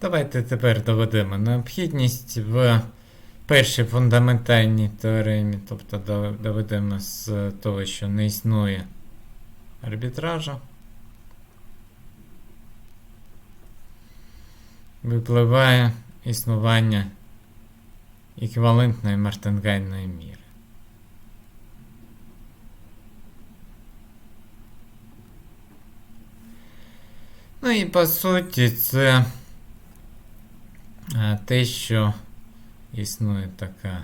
Давайте тепер доведемо необхідність в першій фундаментальній теоремі, тобто доведемо з того, що не існує арбітражу. Випливає існування еквівалентної мартенгайної міри. Ну і по суті, це те, що існує така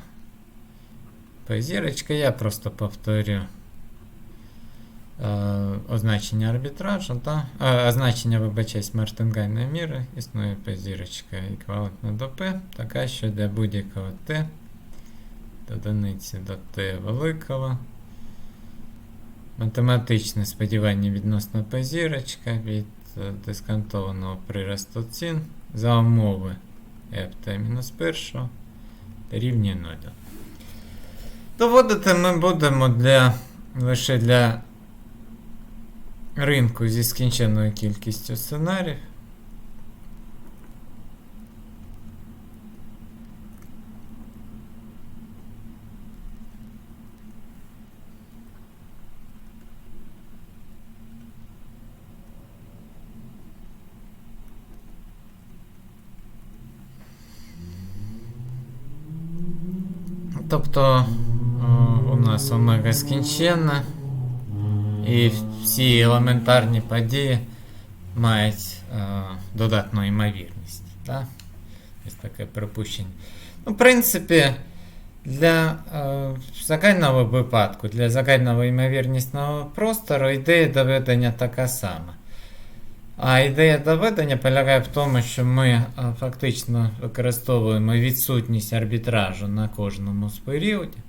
позірочка. Я просто повторю означення арбітражу, е, означення, вибачаюсь, мартенгайної міри, існує позірочка еквівалентна до P, така, що для будь-якого T до одиниці до T великого. Математичне сподівання відносно позірочка від е, дисконтованого приросту цін за умови ft-1 рівні 0. Доводити ми будемо для, лише для ринку зі скінченою кількістю сценаріїв. Тобто о, у нас омега скінченна, і всі елементарні події мають е, додатну ймовірність. Да? Є таке припущення. Ну, в принципі, для е, загального випадку, для загального ймовірнісного простору ідея доведення така сама. А ідея доведення полягає в тому, що ми е, фактично використовуємо відсутність арбітражу на кожному з періодів.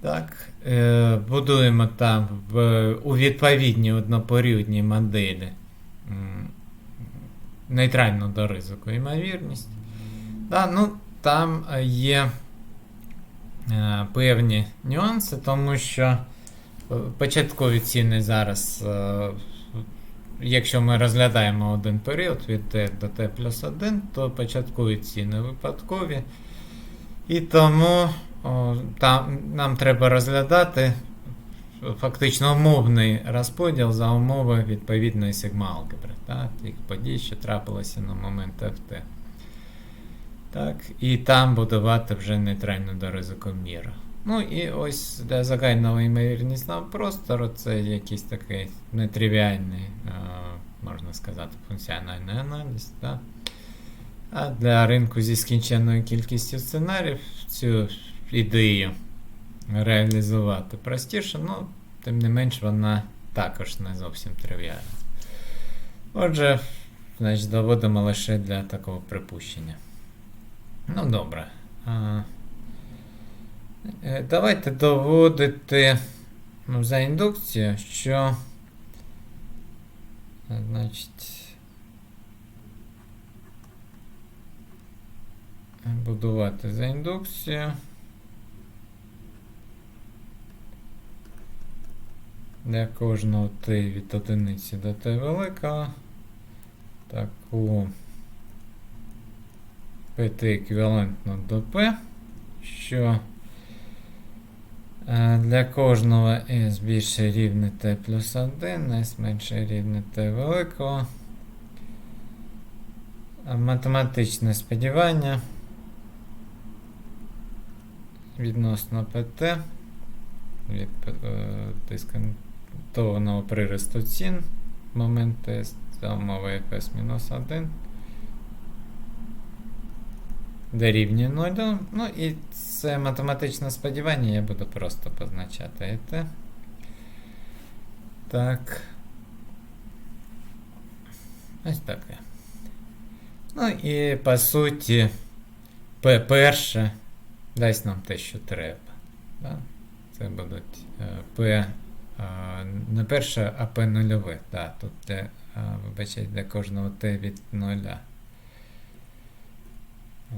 Так, е, будуємо там в, у відповідній одноперіодній моделі нейтральну до ризику ймовірність. Да, ну, там е, є певні нюанси, тому що початкові ціни зараз. Якщо ми розглядаємо один період від t до t плюс 1, то початкові ціни випадкові. І тому о, там, нам треба розглядати фактично умовний розподіл за умови відповідної сигма-алгебри. Тих подій, що трапилося на момент FT. Так, і там будувати вже нейтральну до ризику міру. Ну і ось для загального ймовірнісного простору це якийсь такий нетривіальний, е, можна сказати, функціональний аналіз. Да? А для ринку зі скінченною кількістю сценаріїв цю ідею реалізувати простіше, ну, тим не менш, вона також не зовсім тривіальна. Отже, значить, доводимо лише для такого припущення. Ну, добре. Е, Давайте доводити ну, за індукцію, що значить будувати за індукцію. Для кожного t від одиниці до t великого таку pt еквівалентно до p, що Для кожного s більше рівне t плюс 1, s менше рівне t великого. Е, Математичне сподівання відносно pt від е, дисконтованого приросту цін момент тест за умови fs-1 дорівнює 0. Ну і це математичне сподівання, я буду просто позначати і. Так. Ось таке. Ну і по суті, П перше дасть нам те, що треба. Да? Це будуть е, П е, не перше, а П нульове. Да, тут е, вибачайте, для кожного Т від нуля. О.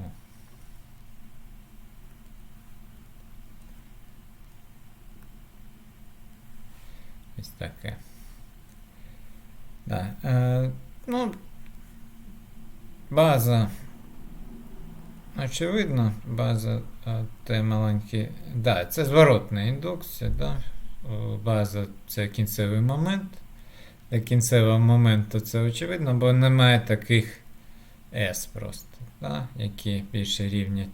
Ось таке. Да. Е, ну, база. Очевидно, база а, те маленькі. Да, це зворотна індукція, да? База це кінцевий момент. Для кінцевого моменту це очевидно, бо немає таких S просто, да? які більше рівні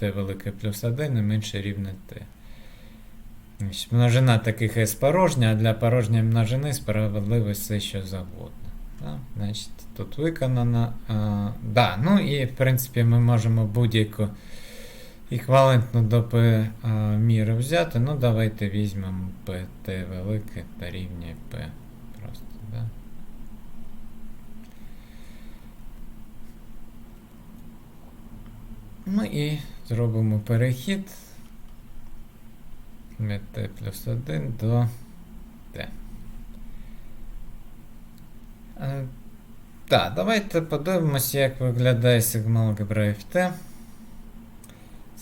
t велике плюс 1 і менше рівне t. Множина таких S порожня, а для порожньої множини справедливо все що завгодно. Да? Значить, тут виконано. А, да, ну і в принципі ми можемо будь-яку еквівалентну до P міру взяти. Ну, давайте візьмемо PT велике та рівня P. Просто, да? Ну і зробимо перехід від t плюс 1 до t. Е, Так, давайте подивимося, як виглядає сигма-алгебра FT.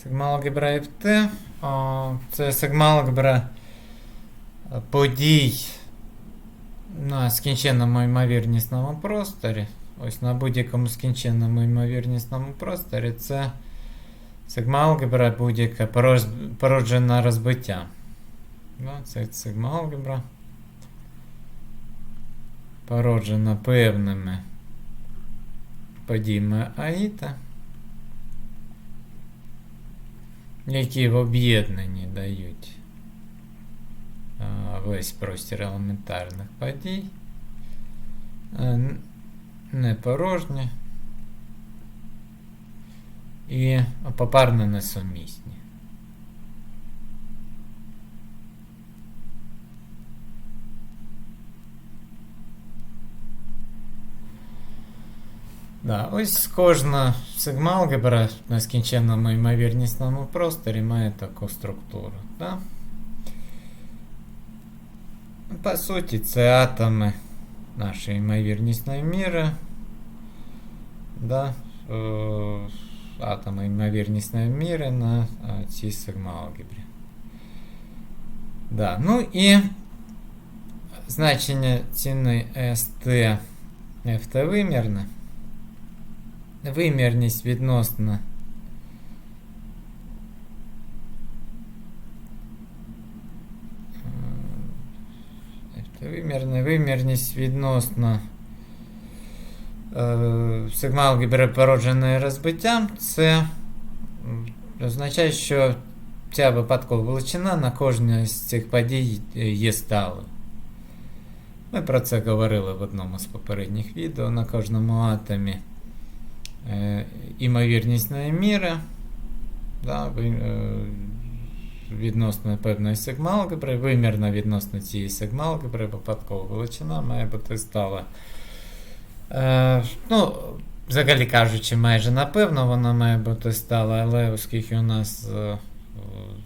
Сигма-алгебра FT це сигма-алгебра е, подій на скінченному ймовірнісному просторі. Ось на будь-якому скінченному ймовірнісному просторі це сигма-алгебра будь-яка породжена розбиття. Да, це сигма-алгебра. Породжена певними подіями аїта, які в об'єднанні дають весь простір елементарних подій. Е, Не порожні і попарно несумісні. Да, ось кожна сигма-алгебра на скінченному ймовірнісному просторі має таку структуру. Да? По суті, це атоми нашої ймовірнісної міри. Да? Е, атоми ймовірнісної міри на е, цій сигма-алгебрі. Да. Ну і значення ціни ST FT вимірне. Вимірність відносно Тобто вимірна вимірність відносно е, сигма-алгебри розбиттям, це означає, що ця випадкова величина на кожній з цих подій є сталою. Ми про це говорили в одному з попередніх відео на кожному атомі е, імовірнісної міри. Да, е, відносно певної сигма-алгебри, вимірна відносно цієї сигма-алгебри, випадкова величина має бути стала. Е, ну, взагалі кажучи, майже напевно вона має бути стала, але оскільки у нас е,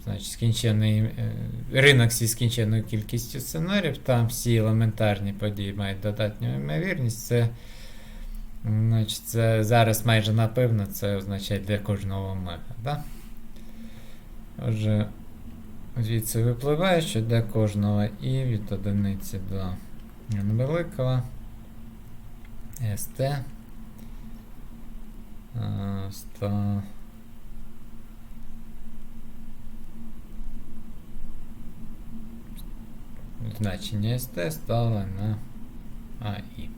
значить, скінчений е, ринок зі скінченою кількістю сценаріїв, там всі елементарні події мають додатню ймовірність, це, значить, це зараз майже напевно це означає для кожного омега. Да? Отже, звідси випливає, що для кожного і від одиниці до невеликого СТ э, 100 значення СТ стало на АІ.